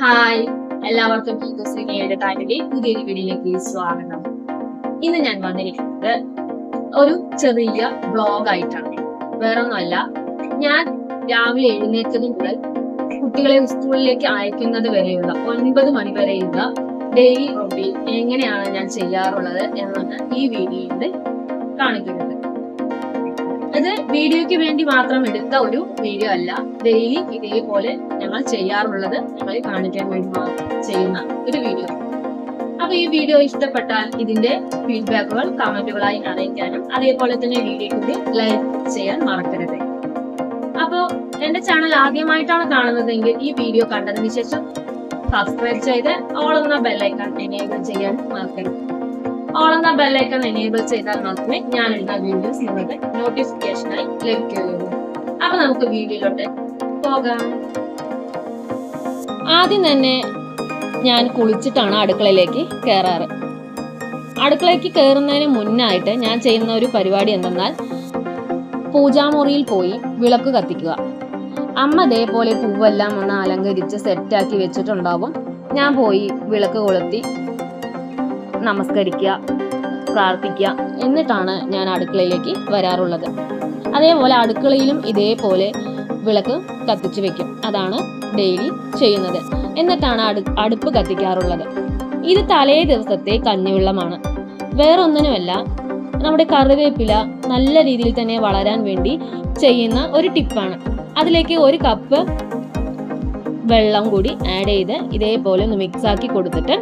Hi. എല്ലാവർക്കും ഈഗോശ്രീനിയുടെ താരന്റെ പുതിയൊരു വീഡിയോയിലേക്ക് സ്വാഗതം. ഇന്ന് ഞാൻ വന്നിരിക്കുന്നത് ഒരു ചെറിയ ബ്ലോഗ് ആയിട്ടാണ് വേറൊന്നുമല്ല ഞാൻ രാവിലെ എഴുന്നേറ്റത് മുതൽ കുട്ടികളെ സ്കൂളിലേക്ക് അയക്കുന്നത് വരെയുള്ള ഒൻപത് മണി വരെയുള്ള ഡെയിലി റൊട്ടീൻ എങ്ങനെയാണ് ഞാൻ ചെയ്യാറുള്ളത് എന്നാണ് ഈ വീഡിയോയിൽ കാണിക്കുന്നത് ഇത് വീഡിയോയ്ക്ക് വേണ്ടി മാത്രം എടുത്ത ഒരു വീഡിയോ അല്ല. ഡെയിലി ഇതേപോലെ ഞങ്ങൾ ചെയ്യാറുള്ളത് ഞങ്ങളെ കാണിക്കാൻ വേണ്ടി മാത്രം ചെയ്യുന്ന ഒരു വീഡിയോ. അപ്പൊ ഈ വീഡിയോ ഇഷ്ടപ്പെട്ടാൽ ഇതിന്റെ ഫീഡ്ബാക്കുകൾ കമന്റുകളായി അറിയിക്കാനും അതേപോലെ തന്നെ വീഡിയോ കൂടി ലൈക്ക് ചെയ്യാൻ മറക്കരുത്. അപ്പോ എന്റെ ചാനൽ ആദ്യമായിട്ടാണ് കാണുന്നതെങ്കിൽ ഈ വീഡിയോ കണ്ടതിന് ശേഷം സബ്സ്ക്രൈബ് ചെയ്ത് ഓളുന്ന ബെല്ലൈക്കൺ എനേബിൾ ചെയ്യാൻ മറക്കരുത്. ഓൾ എന്ന ബെല്ലൈക്കൺ എനേബിൾ ചെയ്താൽ മാത്രമേ ഞാൻ ഇടുന്ന വീഡിയോസ് നിങ്ങൾക്ക് നോട്ടിഫിക്കേഷനായി ലഭിക്കുകയുള്ളൂ. അപ്പൊ നമുക്ക് വീഡിയോയിലോട്ട് പോകാം. ആദ്യം തന്നെ ഞാൻ കുളിച്ചിട്ടാണ് അടുക്കളയിലേക്ക് കയറാറ് അടുക്കളയ്ക്ക് കയറുന്നതിന് മുന്നായിട്ട് ഞാൻ ചെയ്യുന്ന ഒരു പരിപാടി എന്തെന്നാൽ പൂജാമുറിയിൽ പോയി വിളക്ക് കത്തിക്കുക. അമ്മ ഇതേപോലെ പൂവെല്ലാം ഒന്ന് അലങ്കരിച്ച് സെറ്റാക്കി വെച്ചിട്ടുണ്ടാവും. ഞാൻ പോയി വിളക്ക് കൊളുത്തി നമസ്കരിക്കുക പ്രാർത്ഥിക്കുക എന്നിട്ടാണ് ഞാൻ അടുക്കളയിലേക്ക് വരാറുള്ളത്. അതേപോലെ അടുക്കളയിലും ഇതേപോലെ വിളക്ക് കത്തിച്ചു വെക്കും. അതാണ് ഡെയിലി ചെയ്യുന്നത്. എന്നിട്ടാണ് അടു അടുപ്പ് കത്തിക്കാറുള്ളത്. ഇത് തലേ ദിവസത്തെ കഞ്ഞിവെള്ളമാണ്. വേറൊന്നിനുമല്ല നമ്മുടെ കറിവേപ്പില നല്ല രീതിയിൽ തന്നെ വളരാൻ വേണ്ടി ചെയ്യുന്ന ഒരു ടിപ്പാണ്. അതിലേക്ക് ഒരു കപ്പ് വെള്ളം കൂടി ആഡ് ചെയ്ത് ഇതേപോലെ ഒന്ന് മിക്സാക്കി കൊടുത്തിട്ട്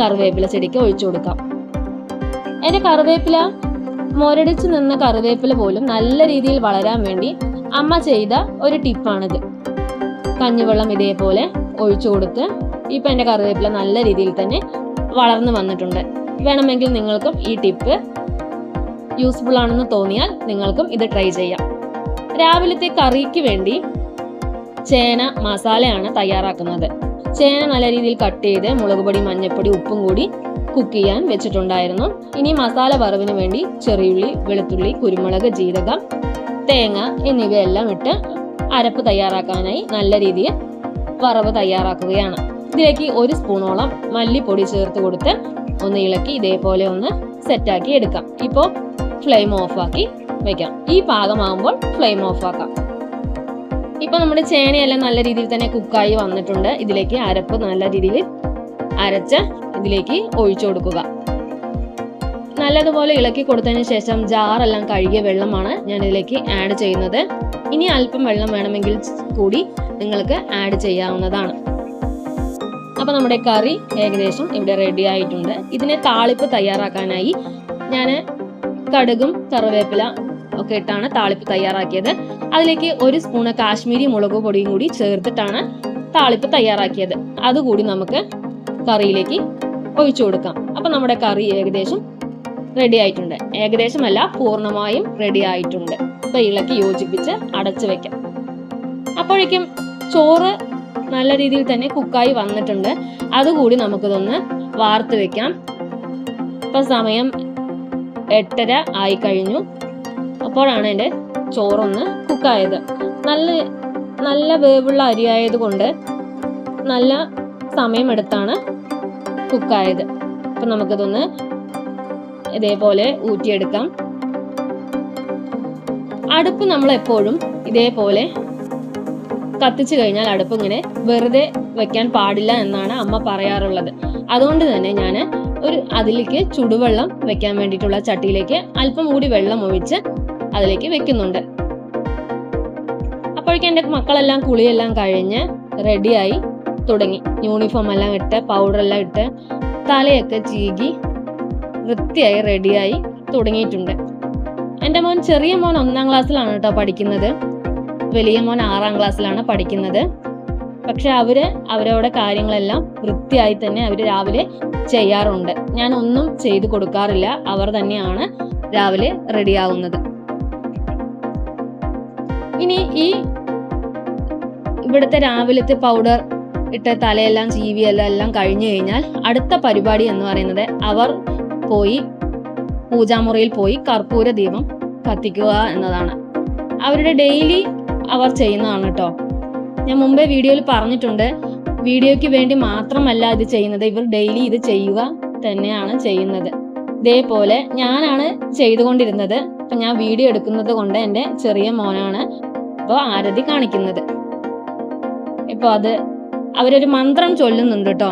കറിവേപ്പില ചെടിക്ക് ഒഴിച്ചു കൊടുക്കാം. എന്റെ കറിവേപ്പില മുരടിച്ചു നിന്ന കറിവേപ്പില പോലും നല്ല രീതിയിൽ വളരാൻ വേണ്ടി അമ്മ ചെയ്ത ഒരു ടിപ്പാണിത്. കഞ്ഞിവെള്ളം ഇതേപോലെ ഒഴിച്ചു കൊടുത്ത് ഇപ്പം എന്റെ കറിവേപ്പില നല്ല രീതിയിൽ തന്നെ വളർന്നു വന്നിട്ടുണ്ട്. വേണമെങ്കിൽ നിങ്ങൾക്കും ഈ ടിപ്പ് യൂസ്ഫുൾ ആണെന്ന് തോന്നിയാൽ നിങ്ങൾക്കും ഇത് ട്രൈ ചെയ്യാം. രാവിലത്തെ കറിക്ക് വേണ്ടി ചേന മസാലയാണ് തയ്യാറാക്കുന്നത്. ചേന നല്ല രീതിയിൽ കട്ട് ചെയ്ത് മുളക് പൊടി മഞ്ഞൾപ്പൊടി ഉപ്പും കൂടി കുക്ക് ചെയ്യാൻ വെച്ചിട്ടുണ്ടായിരുന്നു. ഇനി മസാല വറവിന് വേണ്ടി ചെറിയുള്ളി വെളുത്തുള്ളി കുരുമുളക് ജീരകം തേങ്ങ എന്നിവയെല്ലാം ഇട്ട് അരപ്പ് തയ്യാറാക്കാനായി നല്ല രീതിയിൽ വറവ് തയ്യാറാക്കുകയാണ്. ഇതിലേക്ക് ഒരു സ്പൂണോളം മല്ലിപ്പൊടി ചേർത്ത് കൊടുത്ത് ഒന്ന് ഇളക്കി ഇതേപോലെ ഒന്ന് സെറ്റാക്കി എടുക്കാം. ഇപ്പോൾ ഫ്ലെയിം ഓഫാക്കി വെക്കാം. ഈ പാകമാകുമ്പോൾ ഫ്ലെയിം ഓഫാക്കാം ഇപ്പൊ നമ്മുടെ ചേനയെല്ലാം നല്ല രീതിയിൽ തന്നെ കുക്കായി വന്നിട്ടുണ്ട്. ഇതിലേക്ക് അരപ്പ് നല്ല രീതിയിൽ അരച്ച് ഇതിലേക്ക് ഒഴിച്ചു കൊടുക്കുക. നല്ലതുപോലെ ഇളക്കി കൊടുത്തതിന് ശേഷം ജാറെല്ലാം കഴുകിയ വെള്ളമാണ് ഞാൻ ഇതിലേക്ക് ആഡ് ചെയ്യുന്നത്. ഇനി അല്പം വെള്ളം വേണമെങ്കിൽ കൂടി നിങ്ങൾക്ക് ആഡ് ചെയ്യാവുന്നതാണ്. അപ്പൊ നമ്മുടെ കറി ഏകദേശം ഇവിടെ റെഡി ആയിട്ടുണ്ട്. ഇതിനെ താളിപ്പ് തയ്യാറാക്കാനായി ഞാൻ കടുകും കറിവേപ്പില ഒക്കെ ഇട്ടാണ് താളിപ്പ് തയ്യാറാക്കിയത്. അതിലേക്ക് ഒരു സ്പൂണ് കാശ്മീരി മുളക് പൊടിയും കൂടി ചേർത്തിട്ടാണ് താളിപ്പ് തയ്യാറാക്കിയത്. അതുകൂടി നമുക്ക് കറിയിലേക്ക് ഒഴിച്ചു കൊടുക്കാം. അപ്പൊ നമ്മുടെ കറി ഏകദേശം റെഡി ആയിട്ടുണ്ട്. ഏകദേശമല്ല പൂർണമായും റെഡി ആയിട്ടുണ്ട്. അപ്പൊ ഇളക്കി യോജിപ്പിച്ച് അടച്ചു വെക്കാം. അപ്പോഴേക്കും ചോറ് നല്ല രീതിയിൽ തന്നെ കുക്കായി വന്നിട്ടുണ്ട്. അതുകൂടി നമുക്കിതൊന്ന് വാർത്ത് വെക്കാം. ഇപ്പൊ സമയം എട്ടര ആയി കഴിഞ്ഞു. അപ്പോഴാണ് എന്റെ ചോറൊന്ന് കുക്കായത്. നല്ല നല്ല വേവുള്ള അരിയായത് കൊണ്ട് നല്ല സമയമെടുത്താണ് കുക്കായത്. അപ്പം നമുക്കിതൊന്ന് ഇതേപോലെ ഊറ്റിയെടുക്കാം. അടുപ്പ് നമ്മൾ എപ്പോഴും ഇതേപോലെ കത്തിച്ചു കഴിഞ്ഞാൽ അടുപ്പ് ഇങ്ങനെ വെറുതെ വെക്കാൻ പാടില്ല എന്നാണ് അമ്മ പറയാറുള്ളത്. അതുകൊണ്ട് തന്നെ ഞാൻ ഒരു അതിലേക്ക് ചുടുവെള്ളം വെക്കാൻ വേണ്ടിയിട്ടുള്ള ചട്ടിയിലേക്ക് അല്പം കൂടി വെള്ളം ഒഴിച്ച് അതിലേക്ക് വെക്കുന്നുണ്ട്. അപ്പോഴേക്കും എന്റെ മക്കളെല്ലാം കുളിയെല്ലാം കഴിഞ്ഞ് റെഡിയായി തുടങ്ങി. യൂണിഫോം എല്ലാം ഇട്ട് പൗഡർ എല്ലാം ഇട്ട് തലയൊക്കെ ചീകി വൃത്തിയായി റെഡിയായി തുടങ്ങിയിട്ടുണ്ട്. എന്റെ മോൻ ചെറിയ മോൻ ഒന്നാം ക്ലാസ്സിലാണ് കേട്ടോ പഠിക്കുന്നത്. വലിയ മോൻ ആറാം ക്ലാസ്സിലാണ് പഠിക്കുന്നത്. പക്ഷെ അവർ അവരവരുടെ കാര്യങ്ങളെല്ലാം വൃത്തിയായി തന്നെ അവർ രാവിലെ ചെയ്യാറുണ്ട്. ഞാൻ ഒന്നും ചെയ്തു കൊടുക്കാറില്ല. അവർ തന്നെയാണ് രാവിലെ റെഡിയാവുന്നത്. ഇനി ഈ ഇവിടുത്തെ രാവിലത്തെ പൗഡർ ഇട്ട് തലയെല്ലാം ചീവിയെല്ലാം എല്ലാം കഴിഞ്ഞു കഴിഞ്ഞാൽ അടുത്ത പരിപാടി എന്ന് പറയുന്നത് അവർ പോയി പൂജാമുറിയിൽ പോയി കർപ്പൂര ദീപം കത്തിക്കുക എന്നതാണ്. അവരുടെ ഡെയിലി അവർ ചെയ്യുന്നതാണ് കേട്ടോ ഞാൻ മുമ്പേ വീഡിയോയിൽ പറഞ്ഞിട്ടുണ്ട് വീഡിയോയ്ക്ക് വേണ്ടി മാത്രമല്ല ഇത് ചെയ്യുന്നത് ഇവർ ഡെയിലി ഇത് ചെയ്യുക തന്നെയാണ് ചെയ്യുന്നത്. ഇതേപോലെ ഞാനാണ് ചെയ്തുകൊണ്ടിരുന്നത്. അപ്പം ഞാൻ വീഡിയോ എടുക്കുന്നത് കൊണ്ട് എന്റെ ചെറിയ മോനാണ് ഇപ്പോൾ ആരതി കാണിക്കുന്നത്. ഇപ്പോൾ അത് അവരൊരു മന്ത്രം ചൊല്ലുന്നുണ്ട് കേട്ടോ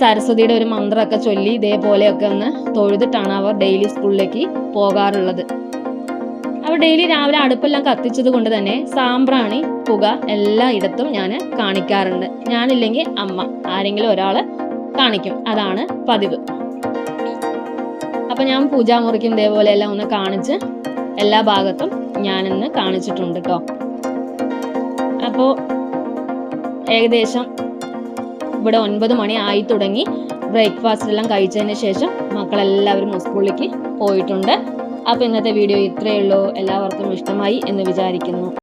സരസ്വതിയുടെ ഒരു മന്ത്രമൊക്കെ ചൊല്ലി ഇതേപോലെയൊക്കെ ഒന്ന് തൊഴുതിട്ടാണ് അവർ ഡെയിലി സ്കൂളിലേക്ക് പോകാറുള്ളത്. അവർ ഡെയിലി രാവിലെ അടുപ്പെല്ലാം കത്തിച്ചത് കൊണ്ട് തന്നെ സാമ്പ്രാണി പുക എല്ലായിടത്തും ഞാൻ കാണിക്കാറുണ്ട്. ഞാനില്ലെങ്കിൽ അമ്മ ആരെങ്കിലും ഒരാൾ കാണിക്കും. അതാണ് പതിവ്. അപ്പൊ ഞാൻ പൂജാമുറിക്കും ഇതേപോലെ എല്ലാം ഒന്ന് കാണിച്ച് എല്ലാ ഭാഗത്തും ഞാൻ ഞാനിന്ന് കാണിച്ചിട്ടുണ്ട് കേട്ടോ അപ്പോൾ ഏകദേശം ഇവിടെ ഒൻപത് മണി ആയി തുടങ്ങി. ബ്രേക്ക്ഫാസ്റ്റ് എല്ലാം കഴിച്ചതിന് ശേഷം മക്കളെല്ലാവരും സ്കൂളിലേക്ക് പോയിട്ടുണ്ട്. അപ്പോൾ ഇന്നത്തെ വീഡിയോ ഇത്രയേ ഉള്ളൂ. എല്ലാവർക്കും ഇഷ്ടമായി എന്ന് വിചാരിക്കുന്നു.